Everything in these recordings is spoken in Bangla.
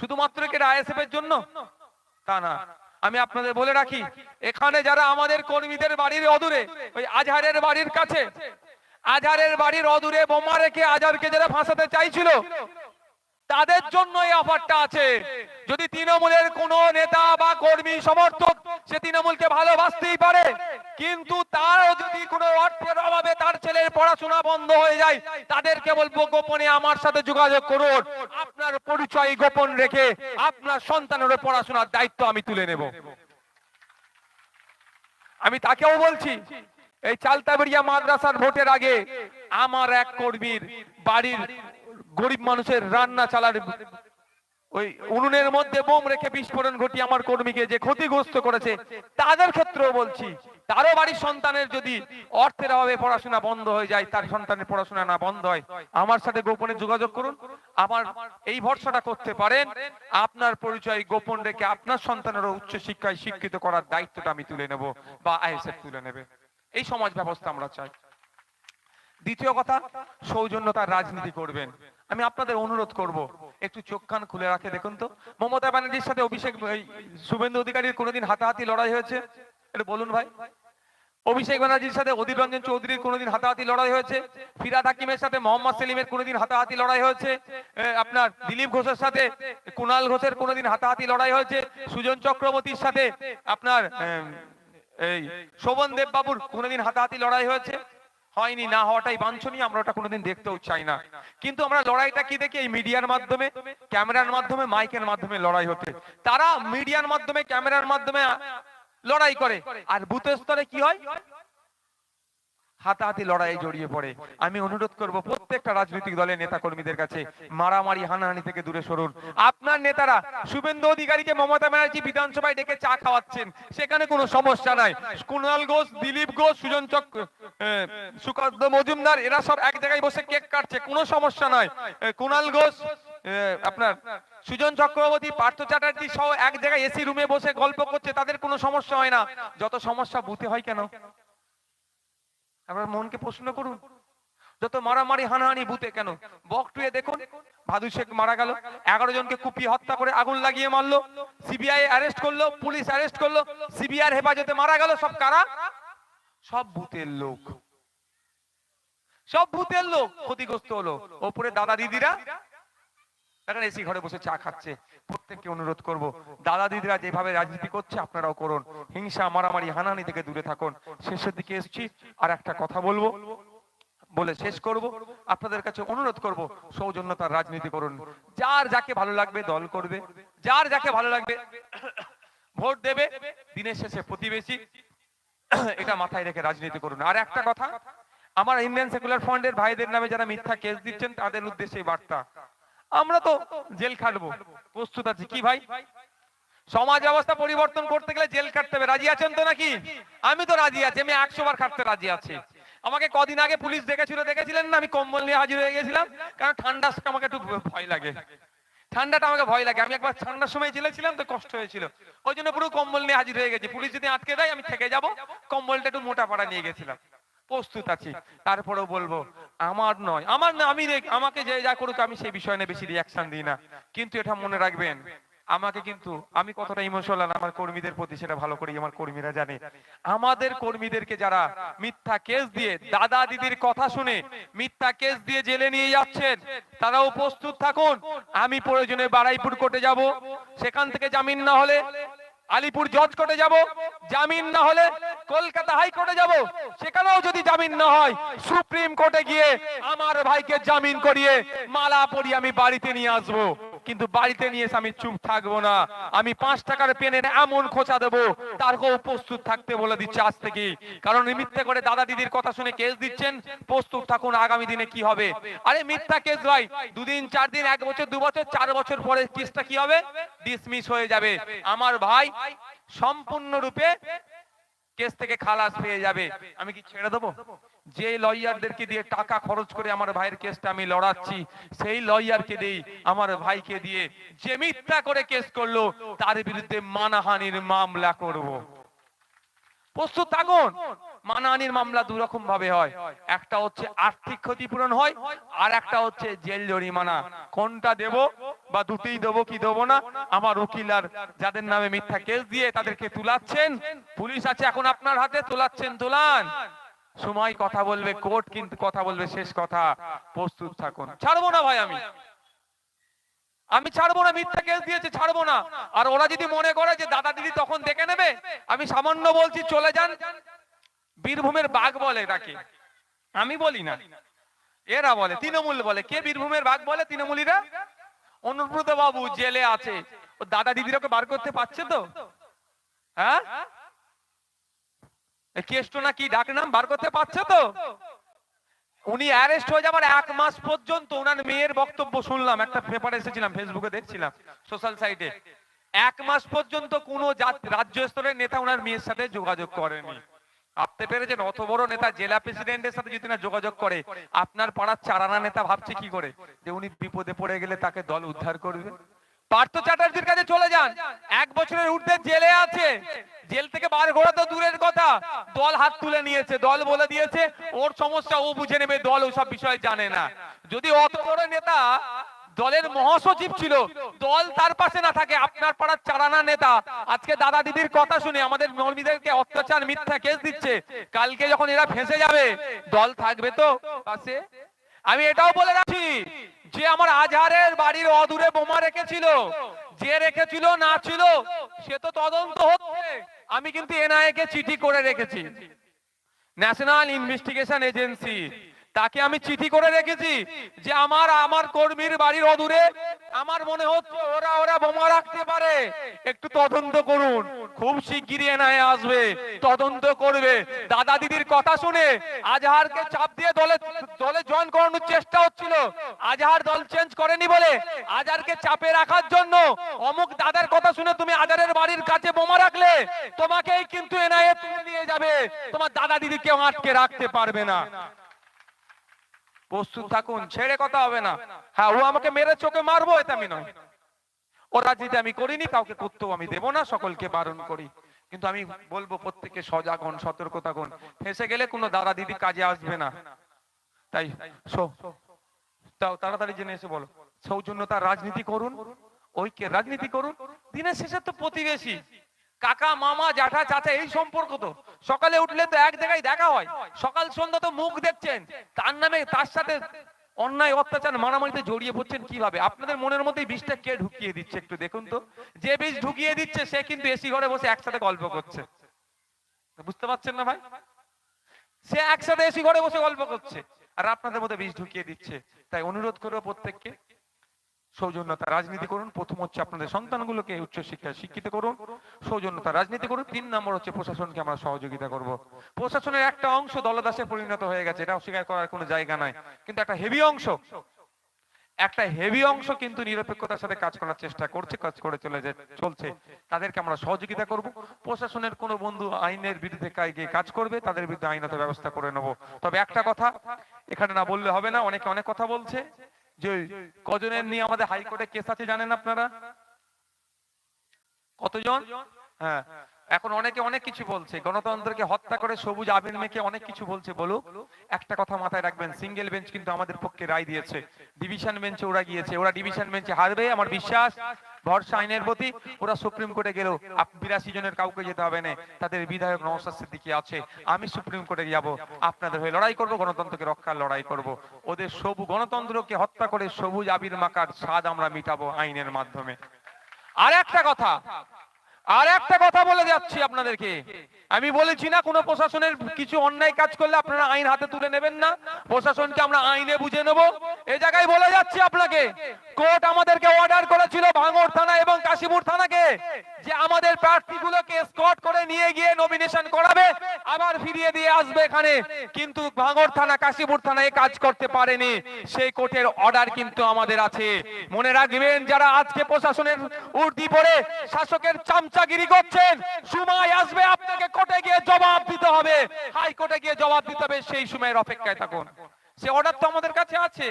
শুধুমাত্র কি আইএসএফ এর জন্য? তা না। আমি আপনাদের বলে রাখি, এখানে যারা আমাদের কর্মীদের বাড়ির অদূরে, ওই আজহারের বাড়ির কাছে, আজহারের বাড়ির অদূরে বোমা রেখে আজহারকে যারা ফাঁসাতে চাইছিল, তাদের জন্য এই অফারটা আছে। যদি তৃণমূলের কোন নেতা বা কর্মী সমর্থক সে তৃণমূলকে ভালোবাসতেই পারে, কিন্তু তারও যদি কোনো অর্থের অভাবে তার পড়াশোনা বন্ধ হয়ে যায়, তাদেরকে বলব, গোপনে আমার সাথে যোগাযোগ করুন। আপনার পরিচয় গোপন রেখে আপনার সন্তানের পড়াশোনার দায়িত্ব আমি তুলে নেব। আমি তাকেও বলছি, এই চালতাবেড়িয়া মাদ্রাসার ভোটের আগে আমার এক কর্মীর বাড়ির গরিব মানুষের রান্না চালার ওই উনুনের মধ্যে বোম রেখে বিস্ফোরণ ঘটিয়ে আমার কর্মীকে যে ক্ষতিগ্রস্ত করেছে, তাদের ক্ষেত্রেও বলছি তারও বাড়ির সন্তানের যদি অর্থের অভাবে পড়াশোনা বন্ধ হয়ে যায়, তার সন্তানের পড়াশোনা না বন্ধ হয়, আমার সাথে গোপনে যোগাযোগ করুন। আমার এই ভরসাটা করতে পারেন। আপনার পরিচয় গোপন রেখে আপনার সন্তানেরও উচ্চ শিক্ষায় শিক্ষিত করার দায়িত্বটা আমি তুলে নেব বা আইএসএফ তুলে নেবে। এই সমাজ ব্যবস্থা আমরা চাই। দ্বিতীয় কথা, সৌজন্যতার রাজনীতি করবেন। আমি আপনাদের অনুরোধ করব, একটু চোখ কান খুলে রাখে দেখুন তো। মমতা ব্যানার্জির সাথে অভিষেক শুভেন্দু অধিকারীর কোনোদিন হাতাহাতি লড়াই হয়েছে? এটা বলুন ভাই। অভিষেক ব্যানার্জির সাথে অধীর রঞ্জন চৌধুরীর কোনোদিন হাতাহাতি লড়াই হয়েছে? ফিরাদ হাকিমের সাথে মোহাম্মদ সেলিমের কোনোদিন হাতাহাতি লড়াই হয়েছে? আপনার দিলীপ ঘোষের সাথে কুণাল ঘোষের কোনোদিন হাতাহাতি লড়াই হয়েছে? সুজন চক্রবর্তীর সাথে আপনার এই শোভন দেব বাবুর কোনোদিন হাতাহাতি লড়াই হয়েছে? হয়নি, না হওয়াটাই বাঞ্ছনীয়, আমরা ওটা কোনোদিন দেখতেও চাই না। কিন্তু আমরা লড়াইটা কি দেখি? এই মিডিয়ার মাধ্যমে, ক্যামেরার মাধ্যমে, মাইকের মাধ্যমে লড়াই হতে তারা মিডিয়ার মাধ্যমে, ক্যামেরার মাধ্যমে লড়াই করে। আর বুথের স্তরে কি হয়? হাতাহাতি লড়াইয়ে জড়িয়ে পড়ে। আমি অনুরোধ করব প্রত্যেকটা রাজনৈতিক দলের নেতা কর্মীদের কাছে মারামারি হানাহানি থেকে দূরে সরুন। আপনার নেতারা শুভেন্দু অধিকারীকে মমতা ব্যানার্জি বিধানসভায় ডেকে চা খাওয়াচ্ছেন। সেখানে কোনো সমস্যা নাই। কুণাল ঘোষ দিলীপ ঘোষ সুজন আহ, সুকান্ত মজুমদার এরা সব এক জায়গায় বসে কেক কাটছে। কোনো সমস্যা নয় কুণাল ঘোষ আপনার সুজন চক্রবর্তী, পার্থ চ্যাটার্জি সহ এক জায়গায় এসি রুমে বসে গল্প করছে, তাদের কোনো সমস্যা হয় না। যত সমস্যা বুথে হয় কেন? আপনার মনকে প্রশ্ন করুন, যত মারামারি, হানাহানি বুতে কেন? বকটুয়ে দেখুন, ভাদু শেখ মারা গেল, এগারো জনকে কুপিয়ে হত্যা করে আগুন লাগিয়ে মারলো, সিবিআই অ্যারেস্ট করল, পুলিশ অ্যারেস্ট করল সিবিআই হেফাজতে মারা গেল সব কারা? সব ভূতের লোক। সব ভূতের লোক ক্ষতিগ্রস্ত হলো। ওপরে দাদা দিদিরা এখন এসি ঘরে বসে চা খাচ্ছে। প্রত্যেককে অনুরোধ করব, দাদা দিদিরা যেভাবে রাজনীতি করছে, আপনারাও করুন। হিংসা, মারামারি, হানাহানি থেকে দূরে থাকুন। শেষের দিকে এসেছি, আর একটা কথা বলব। বলে শেষ করব। আপনাদের কাছে অনুরোধ করব, সৌজন্যতার রাজনীতি করুন। যার যাকে ভালো লাগবে দল করবে। যার যাকে ভালো লাগবে ভোট দেবে। দিনের শেষে প্রতিবেশী এটা মাথায় রেখে রাজনীতি করুন। আর একটা কথা, আমার ইন্ডিয়ান সেকুলার ফান্ডের ভাইদের নামে যারা মিথ্যা কেস দিচ্ছেন, তাদের উদ্দেশ্যে বার্তা। আমরা তো জেল খাটবো। প্রস্তুত আছি। কি ভাই? সমাজ ব্যবস্থা পরিবর্তন করতে গেলে জেল কাটতে হবে। রাজি আছেন তো নাকি? আমি তো রাজি আছি। আমি একশো বার খাটতে রাজি আছি। আমাকে কদিন আগে পুলিশ দেখেছিল, দেখেছিলেন না? আমি কম্বল নিয়ে হাজির হয়ে গেছিলাম। কারণ ঠান্ডা আমাকে একটু ভয় লাগে। ঠান্ডাটা আমাকে ভয় লাগে। আমি একবার ঠান্ডার সময় জেলেছিলাম তো কষ্ট হয়েছিল। ওই জন্য পুরো কম্বল নিয়ে হাজির হয়ে গেছি। পুলিশ যদি আটকে দেয়, আমি থেকে যাব। কম্বলটা একটু মোটা পাড়া নিয়ে গেছিলাম। প্রস্তুত আছি। তারপরেও বলব, আমার নয়। আমার না, আমি আমাকে যে যা করুক, আমি সেই বিষয় নিয়ে বেশি রিয়াকশন দিই না। কিন্তু এটা মনে রাখবেন, আমাকে কিন্তু, আমি কতটা ইমোশনাল আমার কর্মীদের প্রতি সেটা ভালো করি, আমার কর্মীরা জানে। আমাদের কর্মীদেরকে যারা মিথ্যা কেস দিয়ে, দাদা দিদির কথা শুনে মিথ্যা কেস দিয়ে জেলে নিয়ে যাচ্ছেন, তারাও প্রস্তুত থাকুন। আমি প্রয়োজনে বারাইপুর কোর্টে যাব। সেখান থেকে জামিন না হলে আলিপুর জজ কোর্টে যাব, জামিন না হলে কলকাতা হাইকোর্টে যাব। সেখানেও যদি জামিন না হয়, সুপ্রিম কোর্টে গিয়ে আমার ভাইকে জামিন করিয়ে মালা পরিয়ে আমি বাড়িতে নিয়ে আসব। কিন্তু বাড়িতে নিয়ে আমি চুপ থাকব না। আমি পাঁচ টাকার পেনের এমন খোঁচা দেবো তারকেও প্রস্তুত থাকতে বলে দিচ্ছে আজ থেকে কারণ মিথ্যে করে দাদা দিদির কথা শুনে কেস দিচ্ছেন, প্রস্তুত থাকুন আগামী দিনে কি হবে। আরে মিথ্যা কেস ভাই, দুদিন, চার দিন, এক বছর, দু বছর, চার বছর পরে কেসটা কি হবে? ডিসমিস হয়ে যাবে। আমার ভাই সম্পূর্ণরূপে কেস থেকে খালাস পেয়ে যাবে। আমি কি ছেড়ে দেবো? যে লয়ারদেরকে দিয়ে টাকা খরচ করে আমার ভাইয়ের কেসটা আমি লড়াচ্ছি, সেই লয়ারকে দিই আমার ভাইকে দিয়ে যে মিথ্যা করে কেস করল, তার বিরুদ্ধে মানহানির মামলা করব। প্রস্তুত থাকুন, মানহানির মামলা দু রকম ভাবে হয়। একটা হচ্ছে আর্থিক ক্ষতিপূরণ হয়, আর একটা হচ্ছে জেল জরিমানা। কোনটা দেব বা দুটোই দেবো কি দেবো না, আমার উকিল আর যাদের নামে মিথ্যা কেস দিয়ে তাদেরকে তুলাচ্ছেন, পুলিশ আছে এখন আপনার হাতে, তোলাচ্ছেন, তোলান। সময় কথা বলবে, কোর্ট কিন্তু কথা বলবে, শেষ কথা, প্রস্তুত থাকুন। ছাড়বো না ভাই আমি। আমি ছাড়বো না, মিথ্যা কেস দিয়েছে, ছাড়বো না। আর ওরা যদি মনে করে যে দাদা দিদি তখন দেখে নেবে, আমি সামান্য বলছি, চলে যান। বীরভূমের বাঘ বলে তাকে আমি বলি না। এরা বলে, তৃণমূল বলে। কে বীরভূমের বাঘ বলে? তৃণমূলীরা? অনুব্রত বাবু জেলে আছে। ও দাদা দিদিরা বার করতে পারছে তো? হ্যাঁ? কেষ্ট বার করতে পারছে তো? উনি অ্যারেস্ট হয়ে যাবার এক মাস পর্যন্ত মেয়ের বক্তব্য শুনলাম, একটা পেপারে এসেছিলাম ফেসবুকে দেখছিলাম সোশ্যাল সাইটে এক মাস পর্যন্ত কোনো রাজ্য স্তরের নেতা ওনার মেয়ের সাথে যোগাযোগ করেনি। ভাবতে পেরেছেন, অত বড় নেতা, জেলা প্রেসিডেন্টের সাথে যদি না যোগাযোগ করে, আপনার পাড়ার চারানা নেতা ভাবছে কি করে? যে উনি বিপদে পড়ে গেলে তাকে দল উদ্ধার করবে? পার্থ চ্যাটার্জির কাছে চলে যান। এক বছরের ঊর্ধ্বে জেলে আছে। জেল থেকে বার করা তো দূরের কথা। দল হাত তুলে নিয়েছে, দল বলে দিয়েছে, ওর সমস্যা ও বুঝে নেবে, দল ওসব বিষয় জানে না। যদি অত বড় নেতা দলের মহাসচিব ছিল, দল তার পাশে না থাকে, আপনার পাড়ার চারানা নেতা। আজকে দাদা দিদির কথা শুনে আমাদের মর্মীদেরকে অত্যাচার, মিথ্যা কেস দিচ্ছে। কালকে যখন এরা ফেঁসে যাবে, দল থাকবে তো পাশে। আমি এটাও বলে রাখছি যে আমার আজহারের বাড়ির অদূরে বোমা রেখেছিল। যে রেখেছিল, না ছিল, সে তো তদন্ত হচ্ছে। আমি কিন্তু এনআইএ কে চিঠি করে রেখেছি। ন্যাশনাল ইনভেস্টিগেশন এজেন্সি, তাকে আমি চিঠি করে রেখেছি যে আমার আমার কর্মীর বাড়ির অদূরে আমার মনে হচ্ছে ওরা ওরা বোমা রাখতে পারে। একটু তদন্ত করুন। খুব শিগগিরই এনআইএ আসবে, তদন্ত করবে। দাদা দিদির কথা শুনে আজহারকে চাপ দিয়ে দলে দলে জয়েন করানোর চেষ্টা হচ্ছিল। আজহার দল চেঞ্জ করেনি বলে আজহারকে চাপে রাখার জন্য অমুক দাদার কথা শুনে তুমি আজহারের বাড়ির কাছে বোমা রাখলে, তোমাকেই কিন্তু এনআইএ তুলে নিয়ে যাবে। তোমার দাদা দিদি কেউ আটকে রাখতে পারবে না। প্রস্তুত থাকুন, ছেড়ে কথা হবে না। হ্যাঁ ও আমাকে মেরে চোখে মারবো এটা আমি নয়। ও রাজনীতি আমি করিনি, কাউকে করতেও আমি দেব না, সকলকে বারণ করি। কিন্তু আমি বলব প্রত্যেককে সজাগ হন সতর্ক থাকুন ফেসে গেলে কোনো দাদা দিদি কাজে আসবে না। তাই তাও তাড়াতাড়ি জেনে এসে বলো। সৌজন্যতার রাজনীতি করুন, ঐক্যের রাজনীতি করুন। দিনের শেষে তো প্রতিবেশী। কাকা, মামা, জ্যাঠা, চাচা, এই সম্পর্ক তো। সকালে উঠলে তো এক জায়গায় দেখা হয়। সকাল সন্ধ্যা তো মুখ দেখছেন। তার নামে তার সাথে অন্যায়, অত্যাচার, মারামারিতে জড়িয়ে পড়ছেন কীভাবে? আপনাদের মনের মধ্যে বিষটা কে ঢুকিয়ে দিচ্ছে একটু দেখুন তো? যে বিষ ঢুকিয়ে দিচ্ছে, সে কিন্তু এসি ঘরে বসে একসাথে গল্প করছে। বুঝতে পারছেন না ভাই? সে একসাথে এসি ঘরে বসে গল্প করছে। আর আপনাদের মধ্যে বিষ ঢুকিয়ে দিচ্ছে। তাই অনুরোধ করব প্রত্যেককে সৌজন্যতা রাজনীতি করুন। প্রথম হচ্ছে আপনাদের সন্তানগুলোকে উচ্চ শিক্ষায় শিক্ষিত করুন। সৌজন্যতা রাজনীতি করুন। তিন নম্বর হচ্ছে প্রশাসনকে আমরা সহযোগিতা করব। প্রশাসনের একটা অংশ দলদাসে পরিণত হয়ে গেছে, এটা অস্বীকার করার কোনো জায়গা নাই। কিন্তু একটা হেভি অংশ, একটা হেভি অংশ কিন্তু নিরপেক্ষতার সাথে কাজ করার চেষ্টা করছে, কাজ করে চলে চলছে। তাদেরকে আমরা সহযোগিতা করব। প্রশাসনের কোনো বন্ধু আইনের বিরুদ্ধে গিয়ে কাজ করবে, তাদের বিরুদ্ধে আইনত ব্যবস্থা করে নেব। তবে একটা কথা, এখানে না বললে হবে না, অনেকে অনেক কথা বলছে। যে কজনের নিয়ে আমাদের হাইকোর্টে কেস আছে জানেন আপনারা? কতজন? হ্যাঁ। এখন অনেকে অনেক কিছু বলছে। গণতন্ত্রকে হত্যা করে সবুজ আবির মেখে অনেক কিছু বলছে, বলুক। একটা কথা মাথায় রাখবেন সিঙ্গেল বেঞ্চ কিন্তু আমাদের পক্ষে রায় দিয়েছে। ডিভিশন বেঞ্চে ওরা গিয়েছে। ওরা ডিভিশন বেঞ্চে হারবে, আমার বিশ্বাস। ভরসা আইনের প্রতি ওরা সুপ্রিম কোর্টে গেল বিরাশি জনের কাউকে যেতে হবে না। তাদের বিধায়ক নওসাদ সিদ্দিকি আছে, আমি সুপ্রিম কোর্টে যাব। আপনাদের হয়ে লড়াই করব, গণতন্ত্রকে রক্ষার লড়াই করব। ওদের সবু গণতন্ত্রকে হত্যা করে সবুজ আবির মাকার স্বাদ আমরা মিটাবো আইনের মাধ্যমে। আর একটা কথা আর একটা কথা বলে যাচ্ছি আপনাদেরকে। আমি বলেছি না, কোনো প্রশাসনের কিছু অন্যায় কাজ করলে আপনারা আইন হাতে তুলে নেবেন না। প্রশাসনকে আমরা আইনে বুঝে নেব। এ জায়গায় বলে যাচ্ছি আপনাকে, কোর্ট আমাদেরকে অর্ডার করেছিল ভাঙড় থানা এবং কাশীপুর থানাকে যে আমাদের প্রার্থীগুলোকে স্কট করে নিয়ে গিয়ে নমিনেশন করাবে। আবার ফিরিয়ে দিয়ে আসবে এখানে। কিন্তু ভাঙড় থানা, কাশীপুর থানা এ কাজ করতে পারেনি। সেই কোর্টের অর্ডার কিন্তু আমাদের আছে। মনে রাখবেন, যারা আজকে প্রশাসনের উর্দি পড়ে, শাসকের চামচাগিরি করছেন সময় আসবে, আপনাকে কোর্টে গিয়ে জবাব দিতে হবে। হাইকোর্টে গিয়ে জবাব দিতে হবে, সেই সময়ের অপেক্ষায় থাকুন। সে অর্ডার তো আমাদের কাছে আছে।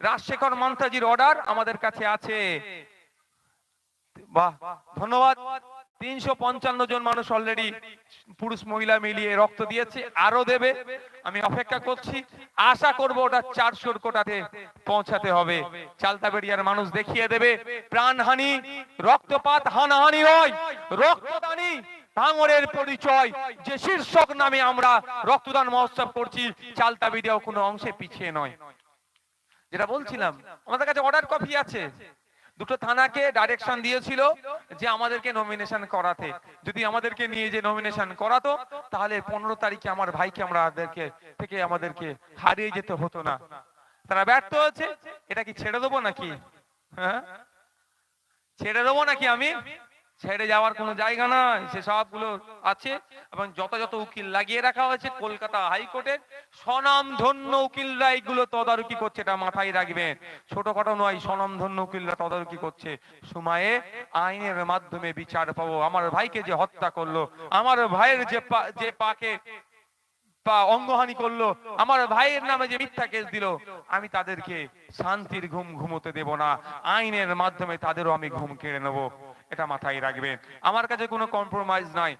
রাজশেখর মন্তাজির অর্ডার আমাদের কাছে আছে। বাহ, ধন্যবাদ। তিনশো পঞ্চান্ন জন মানুষ অলরেডি পুরুষ মহিলা মিলিয়ে রক্ত দিয়েছে আরও দেবে। আমি অপেক্ষা করছি, আশা করব ওটা চারশোর কোটাতে পৌঁছাতে হবে। চালতাবেড়িয়ার মানুষ দেখিয়ে দেবে, প্রাণহানি, রক্তপাত হানাহানি হয় রক্তদানি ভাঙরের পরিচয়। যে শীর্ষক নামে আমরা রক্তদান মহোৎসব করছি, চালতাবেড়িয়াও কোনো অংশে পিছিয়ে নয়। যেটা বলছিলাম, আমাদের কাছে অর্ডার কপি আছে। দুটো থানাকে ডাইরেকশন দিয়েছিল যে আমাদেরকে নমিনেশন করাতে। যদি আমাদেরকে নিয়ে যে নমিনেশন করাতো, তাহলে পনেরো তারিখে আমার ভাইকে আমরা আমাদেরকে থেকে আমাদেরকে হারিয়ে যেতে হতো না। তারা ব্যর্থ হয়েছে। এটা কি ছেড়ে দেবো নাকি? হ্যাঁ? ছেড়ে দেবো নাকি আমি? ছেড়ে যাওয়ার কোনো জায়গা নয় সে সবগুলো আছে এবং যথাযথ উকিল লাগিয়ে রাখা হয়েছে, কলকাতা হাইকোর্টের স্বনাম ধন্য উকিলরা এইগুলো তদারকি করছে, এটা মাথায় রাখবেন। ছোটখাটো নয় স্বনাম ধন্য উকিলরা তদারকি করছে। সময়ে আইনের মাধ্যমে বিচার পাবো। আমার ভাইকে যে হত্যা করল, আমার ভাইয়ের যে যে পাকে অঙ্গহানি করল, আমার ভাইয়ের নামে যে মিথ্যা কেস দিল, আমি তাদেরকে শান্তির ঘুম ঘুমোতে দেব না। আইনের মাধ্যমে তাদেরও আমি ঘুম কেড়ে নেব। এটা মাথায় রাখবেন আমার কাছে কোনো কম্প্রোমাইজ নাই।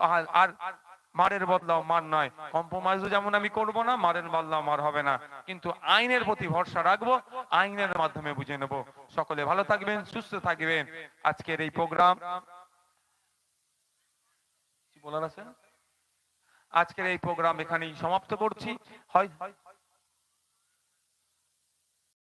আর- মারের বদলাও মার নয়। কম্প্রোমাইজও যেমন আমি করব না, মারের বদলাও মার হবে না। কিন্তু আইনের প্রতি ভরসা রাখব, আইনের মাধ্যমে বুঝে নেব। সকলে ভালো থাকবেন, সুস্থ থাকবেন। আজকের এই প্রোগ্রাম বলার আছে? আজকের এই প্রোগ্রাম এখানেই সমাপ্ত করছি। হয়